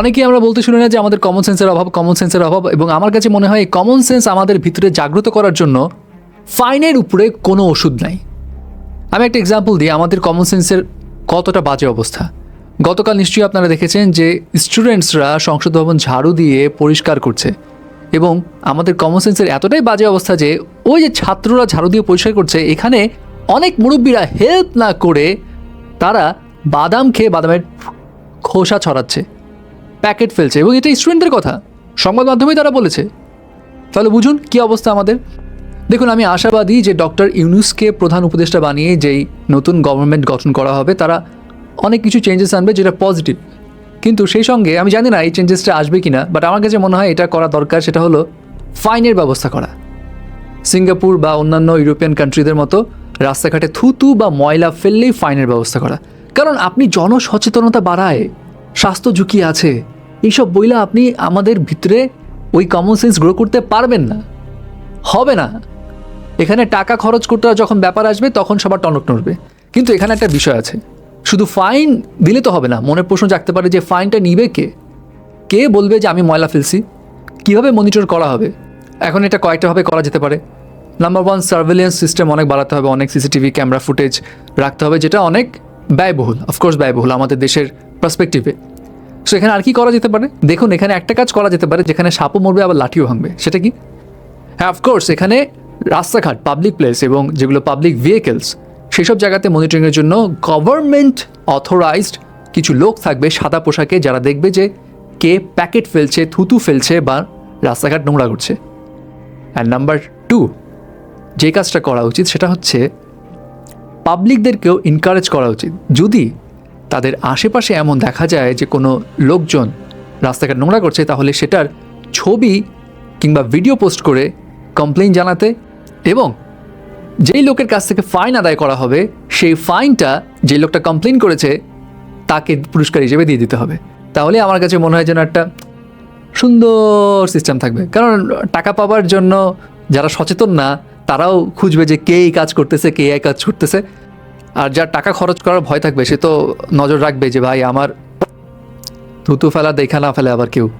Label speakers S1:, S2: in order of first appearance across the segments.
S1: অনেকেই আমরা বলতে শুনি না যে আমাদের কমন সেন্সের অভাব কমন সেন্সের অভাব এবং আমার কাছে মনে হয় কমন সেন্স আমাদের ভিতরে জাগ্রত করার জন্য ফাইনের উপরে কোনো ওষুধ নাই। আমি একটা এক্সাম্পল দিই, আমাদের কমন সেন্সের কতটা বাজে অবস্থা। গতকাল নিশ্চয়ই আপনারা দেখেছেন যে স্টুডেন্টসরা সংসদ ভবন ঝাড়ু দিয়ে পরিষ্কার করছে এবং আমাদের কমন সেন্সের এতটাই বাজে অবস্থা যে ওই যে ছাত্ররা ঝাড়ু দিয়ে পরিষ্কার করছে, এখানে অনেক মুরব্বীরা হেল্প না করে তারা বাদাম খেয়ে বাদামের খোসা ছড়াচ্ছে। প্যাকেট ফেলছে এবং এটা স্টুডেন্টদের কথা। সংবাদ মাধ্যমেই তারা বলেছে। তাহলে বুঝুন কি অবস্থা আমাদের। দেখুন, আমি আশাবাদী যে ডক্টর ইউনুসকে প্রধান উপদেষ্টা বানিয়ে যেই নতুন গভর্নমেন্ট গঠন করা হবে, তারা অনেক কিছু চেঞ্জেস আনবে যেটা পজিটিভ কিন্তু সেই সঙ্গে আমি জানি না এই চেঞ্জেসটা আসবে কি না বাট আমার কাছে মনে হয় এটা করা দরকার, সেটা হলো ফাইনের ব্যবস্থা করা। সিঙ্গাপুর বা অন্যান্য ইউরোপিয়ান কান্ট্রিদের মতো রাস্তাঘাটে থুতু বা ময়লা ফেললেই ফাইনের ব্যবস্থা করা। কারণ আপনি জনসচেতনতা বাড়ায়, স্বাস্থ্য ঝুঁকি আছে এইসব বইলা আপনি আমাদের ভিতরে ওই কমন সেন্স গ্রো করতে পারবেন না। হবে না। এখানে টাকা খরচ করতে যখন ব্যাপার আসবে, তখন সবার টনক নড়বে। কিন্তু এখানে একটা বিষয় আছে। শুধু ফাইন দিলে তো হবে না। মনে প্রশ্ন জাগতে পারে যে ফাইনটা নিবে কে? কে বলবে যে আমি ময়লা ফেলছি? কীভাবে মনিটর করা হবে? এখন এটা কয়েকটাভাবে করা যেতে পারে। নাম্বার ওয়ান সার্ভেলিয়েন্স সিস্টেম অনেক বাড়াতে হবে, অনেক সিসিটিভি ক্যামেরা ফুটেজ রাখতে হবে, যেটা অনেক ব্যয়বহুল। অফকোর্স ব্যয়বহুল আমাদের দেশের পার্সপেক্টিভে সো এখানে আর কি করা যেতে পারে? দেখুন, এখানে একটা কাজ করা যেতে পারে, যেখানে সাপও মরবে, আবার লাঠিও ভাঙবে। সেটা কি? হ্যাঁ অফকোর্স এখানে রাস্তাঘাট পাবলিক প্লেস এবং যেগুলো পাবলিক ভেহিকেলস সেসব জায়গাতে মনিটরিংয়ের জন্য গভর্নমেন্ট অথরাইজড কিছু লোক থাকবে, সাদা পোশাকে, যারা দেখবে যে কে প্যাকেট ফেলছে, থুতু ফেলছে বা রাস্তাঘাট নোংরা করছে। অ্যান্ড নাম্বার টু যে কাজটা করা উচিত, সেটা হচ্ছে পাবলিকদেরকেও এনকারেজ করা উচিত। যদি তাদের আশেপাশে এমন দেখা যায় যে কোনো লোকজন রাস্তাঘাট নোংরা করছে, তাহলে সেটার ছবি কিংবা ভিডিও পোস্ট করে কমপ্লেন জানাতে এবং যেই লোকের কাছ থেকে ফাইন আদায় করা হবে, সেই ফাইনটা যে লোকটা কমপ্লেন করেছে, তাকে পুরস্কার হিসেবে দিয়ে দিতে হবে। তাহলে আমার কাছে মনে হয় যেন একটা সুন্দর সিস্টেম থাকবে। কারণ টাকা পাওয়ার জন্য যারা সচেতন না, তারাও খুঁজবে যে কে এই কাজ করতেছে, কে এই কাজ করতেছে। আর যার টাকা খরচ করার ভয় থাকবে, সে তো নজর রাখবে যে, ভাই, আমার থুতু ফেলা, দেখা না ফেলে আবার কেউ।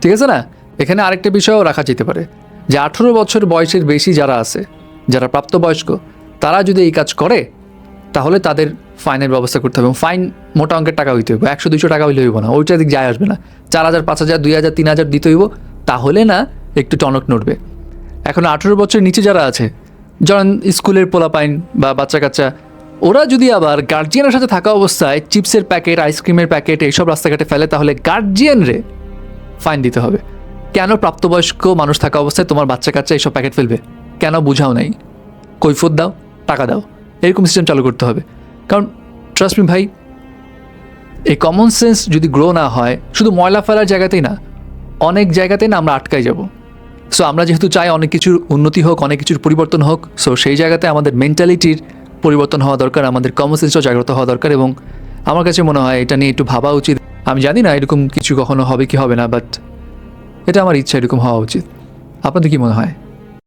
S1: ঠিক আছে না? এখানে আরেকটা বিষয়ও রাখা যেতে পারে। যে, আঠেরো বছর বয়সের বেশি যারা আছে, যারা প্রাপ্তবয়স্ক, তারা যদি এই কাজ করে, তাহলে তাদের ফাইনের ব্যবস্থা করতে হবে ফাইন মোটা অঙ্কের টাকা হইতে হইব। একশো, দুইশো টাকা হইলে হইব না। ওইটা দিক যায় আসবে না। চার হাজার, পাঁচ হাজার, দুই হাজার, তিন হাজার দিতে হইব। তাহলে না, একটু টনক নড়বে। এখন আঠেরো বছরের নিচে যারা আছে যেমন স্কুলের পোলাপাইন বা বাচ্চা কাচ্চা ওরা যদি আবার গার্জিয়ানের সাথে থাকা অবস্থায় চিপসের প্যাকেট আইসক্রিমের প্যাকেট এইসব রাস্তাঘাটে ফেলে, তাহলে গার্জিয়ানরে ফাইন দিতে হবে। কেন প্রাপ্তবয়স্ক মানুষ থাকা অবস্থায় তোমার বাচ্চা কাচ্চা এইসব প্যাকেট ফেলবে? কেন বুঝাও নাই? কৈফত দাও, টাকা দাও। এরকম সিস্টেম চালু করতে হবে। কারণ ট্রাস্ট মি ভাই, এই কমন সেন্স যদি গ্রো না হয়, শুধু ময়লা ফেলার জায়গাতেই না, অনেক জায়গাতেই না আমরা আটকাই যাব। সো আমরা যেহেতু চাই অনেক কিছুর উন্নতি হোক, অনেক কিছুর পরিবর্তন হোক সো সেই জায়গাতে আমাদের মেন্টালিটির পরিবর্তন হওয়া দরকার, আমাদের কমন সেন্সও জাগ্রত হওয়া দরকার এবং আমার কাছে মনে হয় এটা নিয়ে একটু ভাবা উচিত। আমি জানি না এরকম কিছু কখনো হবে কি হবে না বাট এটা আমার ইচ্ছা এরকম হওয়া উচিত। আপনাদের কি মনে হয়?